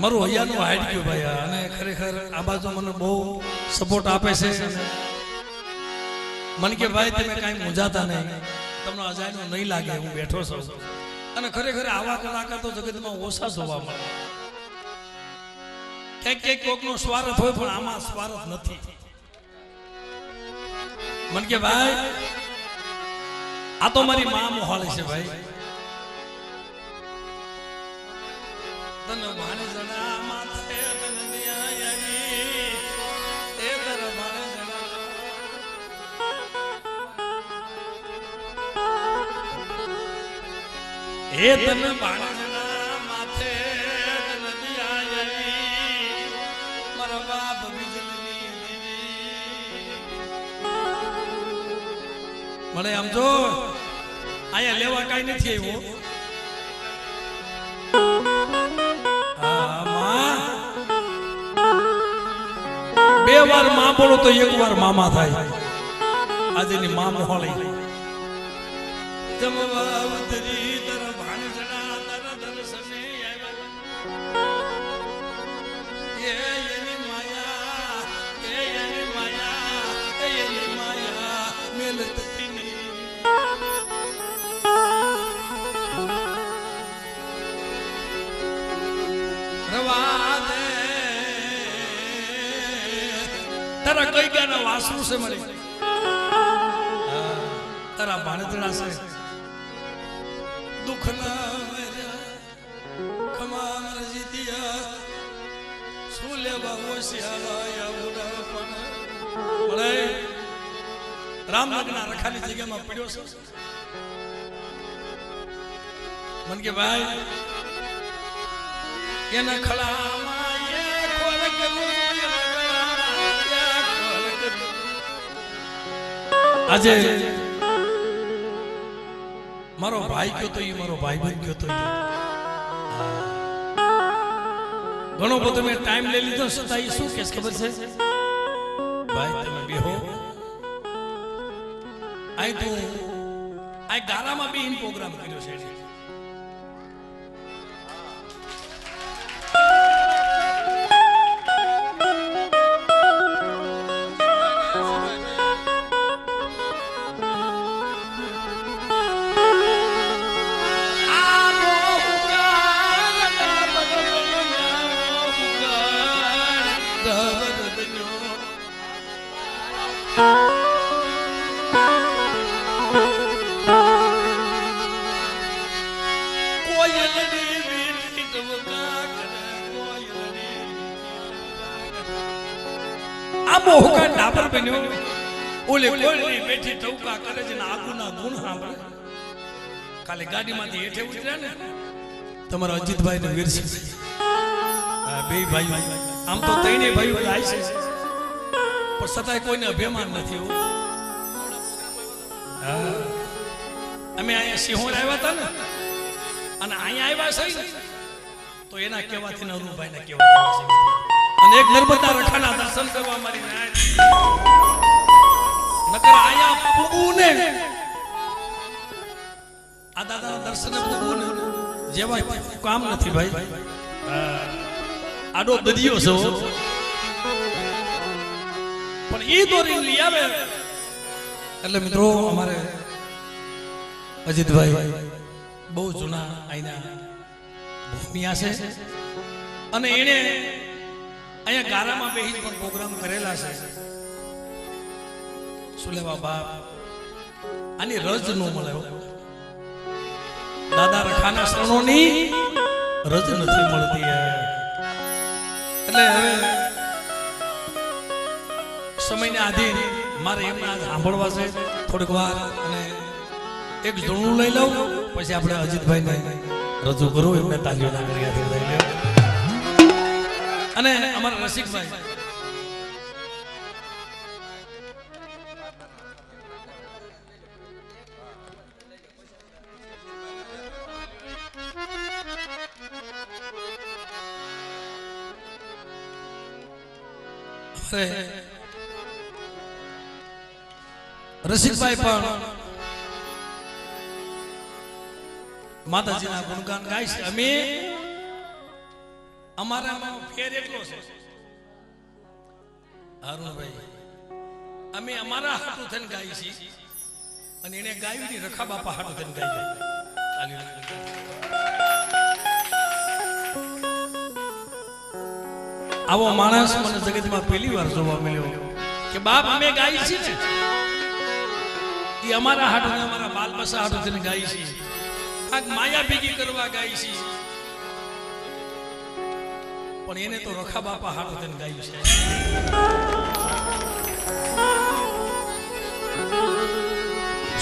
મારું હૈયાનું હાઈટ ગયું ભાઈ. અને ખરેખર આ બાજુ મને બહુ સપોર્ટ આપે છે. મન કે ભાઈ, તમે કાંઈ મૂંઝાતા નહીં. તમને અજાયનો નહીં લાગે, હું બેઠો છું. અને ખરેખર આવા કલાકાર તો જગતમાં ઓછા જોવા મળે. ક્યાંક ક્યાંક કોકનો સ્વાર્થ હોય, પણ આમાં સ્વાર્થ નથી. મને કે ભાઈ, આ તો મારી મા મોહાલી છે ભાઈ. તન ભાણેજના માથે તન ન્યાયની, એ તન ભાણેજના. એ તન ભાણેજના માથે તન ન્યાયની, મારા બાપ બીજલની દેવી. મને આમ જો અહીંયા લેવા કઈ નથી આવ્યો વારમાં બોલો તો એક વાર મામા થાય. આજે ની માં મોહળી જમવા વાસણું છે મારી. તારા ભાણેજડા છે. દુઃખ ના ખમા મરજી દિયા, શું લેવા હોશિયારા ઉડા પણ. મળે રામનગરના રખાલી જગ્યામાં પડ્યો છે. મન કે ભાઈ એના ખળામાં આજે મારો ભાઈ કયો તો એ મારો ભાઈ બન કયો તો ઘણો બધો મેં ટાઈમ લઈ લીધો છતાં એ શું કે ખબર છે? ભાઈ, તમે બેહો. અહીં તું આ ગારામાં બી પ્રોગ્રામ કર્યો છે. એણે. આ મોહકા ડાબર બન્યો ઓલે કોળની બેઠી ટૌકા કરે છે ને આગુના ગુણ સાંભળે. કાલે ગાડીમાંથી હેઠે ઉતર્યા ને. તમારા અજીતભાઈ ને વીરસિંહ બે ભાઈ આમ તો તઈને ભાઈ જાય છે. પણ સતાય કોઈને અભિમાન નથી. અમે અહીંયા સિંહોર આવ્યા હતા ને. અને અહીંયા આવ્યા છે તો એના કહેવાથી ને અરુણભાઈ ના કહેવાથી અને એક નર્મદા રખાના દર્શન કરવા મારી નકર આયા પૂગવું આ દાદા દર્શન પૂગવું ને જેવા કામ નથી ભાઈ. આડો દરિયો છે પણ એ દોરી લઈ આવે. એટલે મિત્રો અમારે અજીતભાઈ બહુ જૂના આઈના ભૂમિયા છે. અને એણે અહીંયા ગારામાં બેહી પણ પ્રોગ્રામ કરેલા છે. શું લેવા બાપ? આની રજ ન મળે. દાદા રખાના શરણોની રજ નથી મળતી એટલે હવે સમયને આધીન મારે એમના સાંભળવા છે. થોડીક વાર અને એક જૂનું લઈ લઉં, પછી આપણે અજીતભાઈને રજૂ કરું. એમને તાલીઓ ના કરી અને અમારા રસિકભાઈ. રસિકભાઈ પણ માતાજીના ગુણગાન ગાય છે. અમે અમારામાં ફેર એટલો છે. અરુણભાઈ, અમે અમારા હાટું થઈને ગાઈ છીએ અને એને ગાયું રખા બાપા હાટું થઈને ગાઈ આવો માણસ મને જગતમાં પહેલી વાર જોવા મળ્યો કે બાપ, અમે ગાઈ છીએ ને. એ અમારા હાટું અમારા બાલ બસા હાટું થઈને ગાઈ છીએ. કાંઈક માયા ભેગી કરવા ગાઈ છીએ. પણ એને તો રખા બાપા હાટું થઈને ગાયું છે.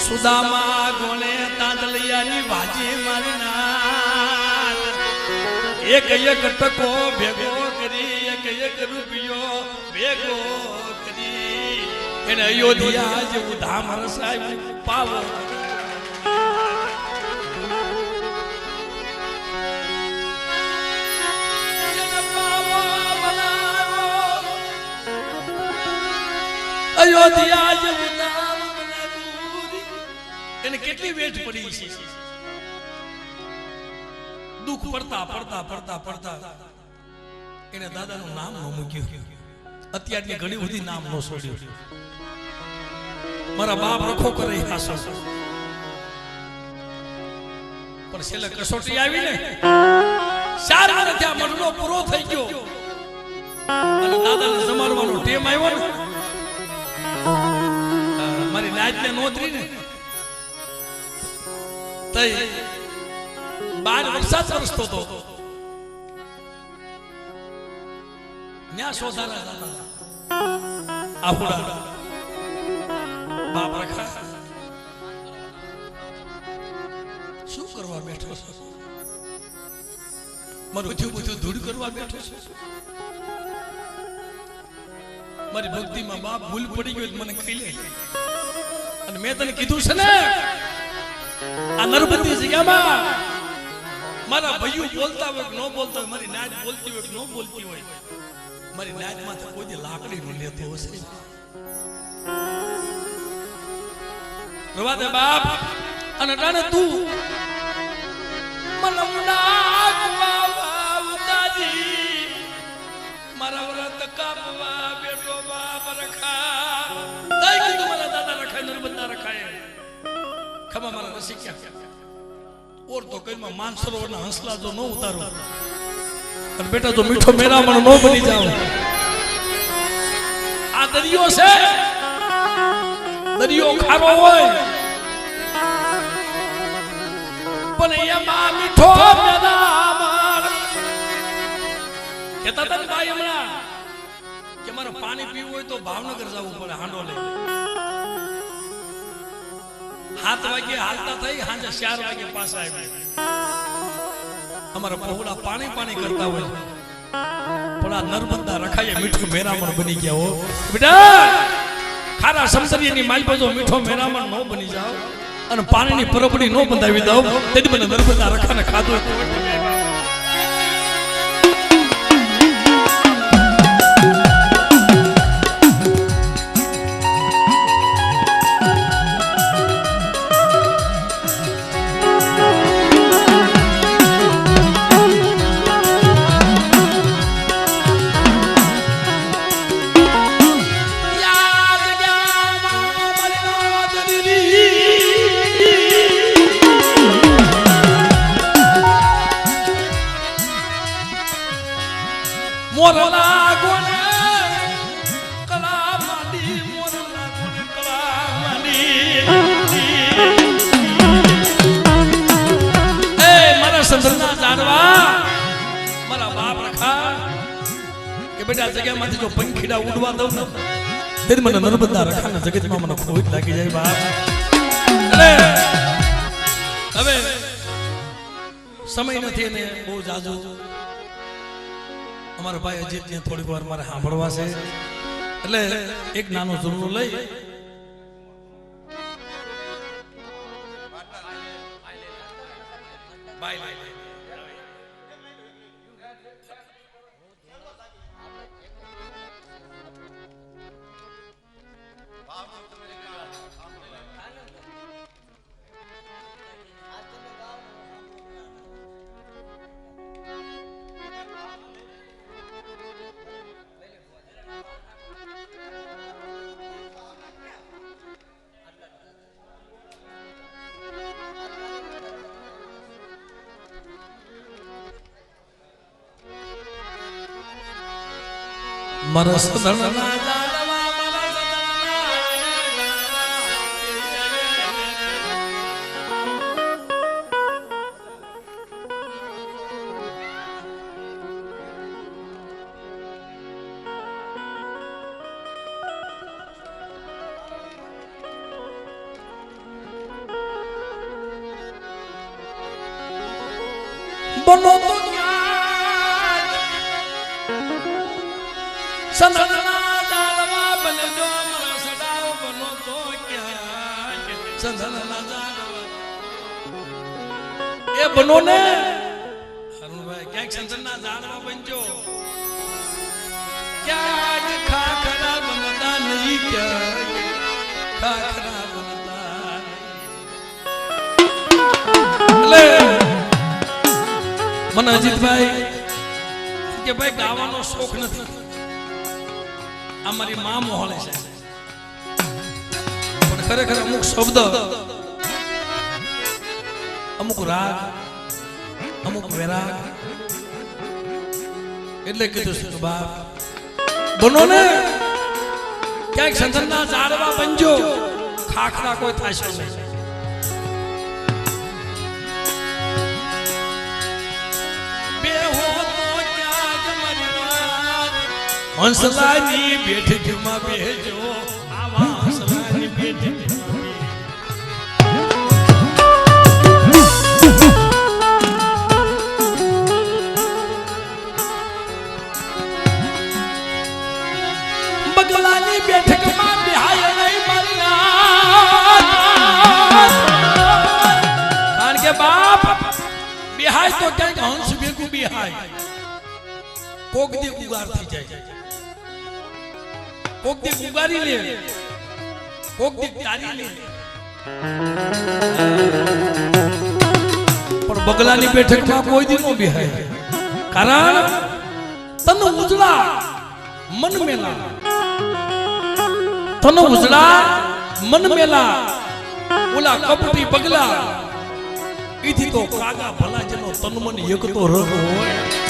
સુદામા ગોણે તાંતલિયાની ભાજી મારી નાથ એક એક ટકો ભેગો કરી, એક એક રૂપિયો ભેગો કરી. એને અયોધ્યા જેવું ધામ રસાયું પાવો અયોધ્યા એને કેટલી વેઠ પડી છે? દુઃખ પડતા પડતા પડતા પડતા એને દાદાનું નામ ન મૂક્યું. અત્યારની ઘણી બધી નામ ન છોડ્યું. મારા બાપ રખો કરે પણ છેલ્લે કસોટી આવી ને ચાર વર્ષ આ મરનો પૂરો થઈ ગયો. અને દાદાને જમાડવાનો ટેમ આવ્યો. ને આ મારી નાચને નોતરી ને બાર વરસાદ વરસતો હતો ન્યા સોધારા હતા આપણા બાપ રખા. શું કરવા બેઠો છો? મારું બધું બધું ધૂળ કરવા બેઠો છો? મારી ભક્તિમાં બાપ ભૂલ પડી ગયો મને કહી લે અને મેં તને કીધું છે ને, આ નર્મદી જગ્યામાં મારા ભાઈઓ બોલતા હોય ન બોલતા હોય, મારી નાચ બોલતી હોય ન બોલતી હોય, મારી નાચમાં તો કોઈ લાકડી નું લેતો હશે રવા બાપ, અને ટાણે તું મનમના કુવાવા ઉતારી મારા વ્રત કાપવા બેટો બાપ રખા. કીધું રખાય. ખમા મારા રસિક્યા. ઓર તો કઈમાં માન સરોવરના હંસલા જો ન ઉતારો. અને બેટા જો મીઠો મેરામણ ન બની જાવ આ દરિયો છે. દરિયો ખારો હોય. પણ એમાં મીઠો મેરામણ. કહેતા હતા ને ભાઈ હમણાં કે મારે પાણી પીવું હોય તો ભાવનગર જવું પડે હાંડો લઈ સાત વાગે હાલતા થઈ, સાંજે ચાર વાગે પાછા આવ્યા. અમારા પહોળા પાણી પાણી કરતા હોય. આ નર્મદા રખાય મીઠું મેરામણ બની ગયા હો. બેટા, ખારા સમસરીની માલ બાજુ મીઠો મેરામણ ન બની જાવ અને પાણીની પરબડી ન બંધાવી દઉં તેથી મને નર્મદા રખાને ખાધું બેટા જગ્યામાંથી જો પંખીડા ઉડવા દઉં ને. તેથી મને નર્મદા રખાના જગતમાં મને ખોટ લાગી જાય બાપ. હવે સમય નથી ને બહુ જાજુ. અમારા ભાઈ અજીત ને થોડીક વાર મારે સાંભળવા છે. એટલે એક નાનો જરૂર લઈ મારા સદણના ને મને અજીતભાઈ કે ભાઈ ગાવાનો શોખ નથી. આ મારી મા મોહલે છે. પણ ખરેખર અમુક શબ્દ, અમુક રાગ અમુક વેરાગ એટલે કીધું છે કે બાપ, બનો ને. ક્યાંક સંતના ઝાડવા બનજો. ખાખરા કોઈ થશે નહીં. બે હો તો ક્યાંક મારી વાત હંસલાની બેઠકમાં બેજો આવા હંસલાની બેઠકમાં બગલાની બેઠકમાં બેહાય નહીં મારી. કારણ કે બાપ બિહાય કોઈ દી બિહાય. કારણ તન ઉજળા મન મેલા. તન ઉજળા મન મેલા, ઓલા કપટી પગલા. ઈથી તો કાગા ભલા જેનો તન મન એક તો રહ હોય.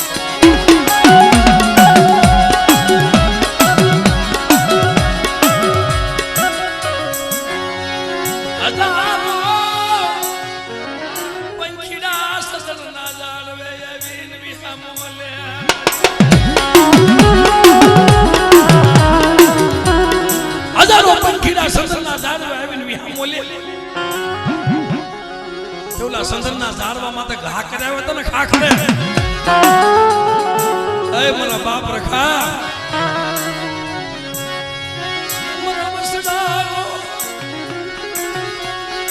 પંખીડા સસરના જાળવે આવીને વિહામોલે. તે ઓલા સંદનના ઝાડવા માટે ઘા કરાવે તને ખાખરે એ મારા બાપ રખા. મારા વસડાનો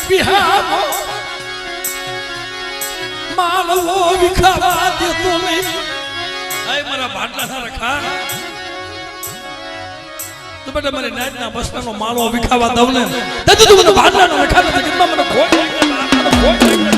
બિહામો માલવો વિખાવા દેતો નહીં એ મારા ભાટલા રખા. તો બેટા મારી નાઈટના બસનો માળો વિખાવા દઉં ને. તો તું મને ભાગલાનો નથી કીધું મને ખોટ મને ખોટ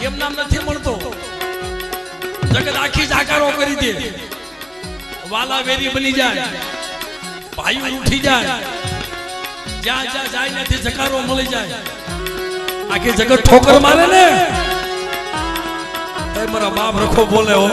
એમ નથી મળતો. જગત આખી જાકારો કરી દે. વાલા વેરી બની જાય. ભાઈ ઉઠી જાય. જ્યાં જ્યાં જાય નથી જકારો મળી જાય. આખી જગત ઠોકર મારે ને. મારા બાપ રખો બોલે હો.